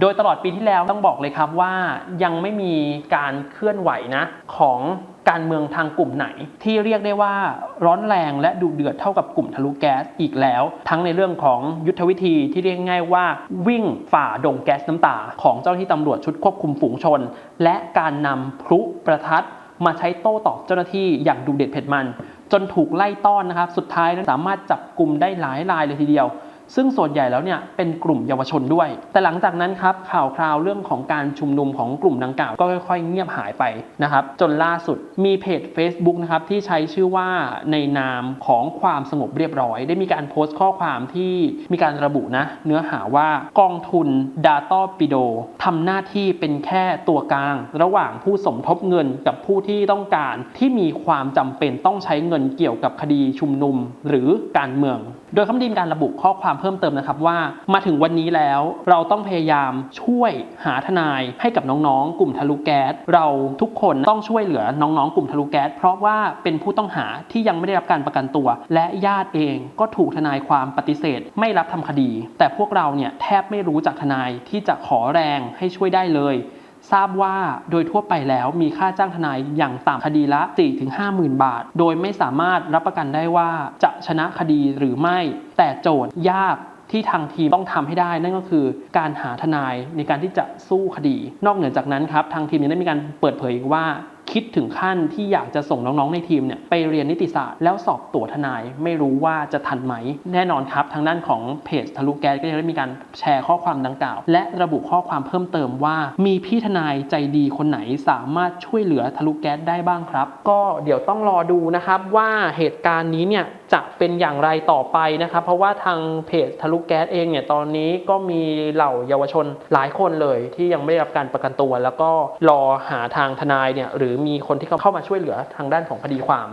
โดยตลอดปีที่แล้วต้องบอกเลยครับว่ายังไม่มีการเคลื่อนไหวนะของการเมืองทางกลุ่มไหน ที่เรียกได้ว่าร้อนแรงและดุเดือดเท่ากับกลุ่มทะลุแก๊สอีกแล้ว ทั้งในเรื่องของยุทธวิธีที่เรียกง่ายว่าวิ่งฝ่าดงแก๊สน้ำตา ของเจ้าหน้าที่ตำรวจชุดควบคุมฝูงชน และการนำพลุประทัดมาใช้โต้ตอบเจ้าหน้าที่อย่างดุเด็ดเผ็ดมัน จนถูกไล่ต้อนนะครับ สุดท้ายนั้นสามารถจับกลุ่มได้หลายรายเลยทีเดียว ซึ่งส่วนใหญ่แล้วเนี่ยเป็นกลุ่มเยาวชนด้วย แต่หลังจากนั้นครับข่าวคราวเรื่องของการชุมนุมของกลุ่มดังกล่าวก็ค่อยๆ เงียบหายไปนะครับจนล่าสุดมีเพจ Facebook นะครับที่ใช้ชื่อว่าในนามของความสงบเรียบร้อย ได้มีการโพสต์ข้อความที่มีการระบุนะเนื้อหาว่ากองทุน Data p i d o ทำหน้าที่เป็นแค่ตัวกลาง ระหว่างผู้สมทบเงินกับผู้ที่ต้องการที่มีความจำเป็นต้องใช้เงินเกี่ยวกับคดีชุมนุม หรือการเมือง โดยคำดีมการระบุข้อความเพิ่มเติมนะครับว่ามาถึงวันนี้แล้วเราต้องพยายามช่วยหาทนายให้กับน้องๆ กลุ่มทะลุแก๊ส เราทุกคนต้องช่วยเหลือน้องๆ กลุ่มทะลุแก๊ส เพราะว่าเป็นผู้ต้องหาที่ยังไม่ได้รับการประกันตัว และญาติเองก็ถูกทนายความปฏิเสธ ไม่รับทำคดี แต่พวกเราเนี่ยแทบไม่รู้จักทนายที่จะขอแรงให้ช่วยได้เลย ทราบว่าโดยทั่วไปแล้วมีค่าจ้างทนายอย่างต่ำคดีละ 4-5หมื่นบาท โดยไม่สามารถรับประกันได้ว่าจะชนะคดีหรือไม่ แต่โจทย์ยากที่ทางทีมต้องทำให้ได้นั่นก็คือการหาทนายในการที่จะสู้คดี นอกเหนือจากนั้นครับทางทีมยังได้มีการเปิดเผยอีกว่า คิดถึงขั้นที่อยากจะส่งน้องๆในทีมเนี่ยไปเรียนนิติศาสตร์แล้วสอบตั๋วทนายไม่รู้ว่าจะทันไหม แน่นอนครับ ทางด้านของเพจทะลุแก๊สก็ยังได้มีการแชร์ข้อความดังกล่าว และระบุข้อความเพิ่มเติมว่า มีพี่ทนายใจดีคนไหนสามารถช่วยเหลือทะลุแก๊สได้บ้างครับ ก็เดี๋ยวต้องรอดูนะครับว่าเหตุการณ์นี้เนี่ย จะเป็นอย่างไรต่อไปนะครับ เพราะว่าทางเพจทะลุแก๊สเองเนี่ยตอนนี้ก็มีเหล่าเยาวชนหลายคนเลย ที่ยังไม่ได้รับการประกันตัว แล้วก็รอหาทางทนายเนี่ยหรือมีคนที่เขาเข้ามาช่วยเหลือทางด้านของคดีความ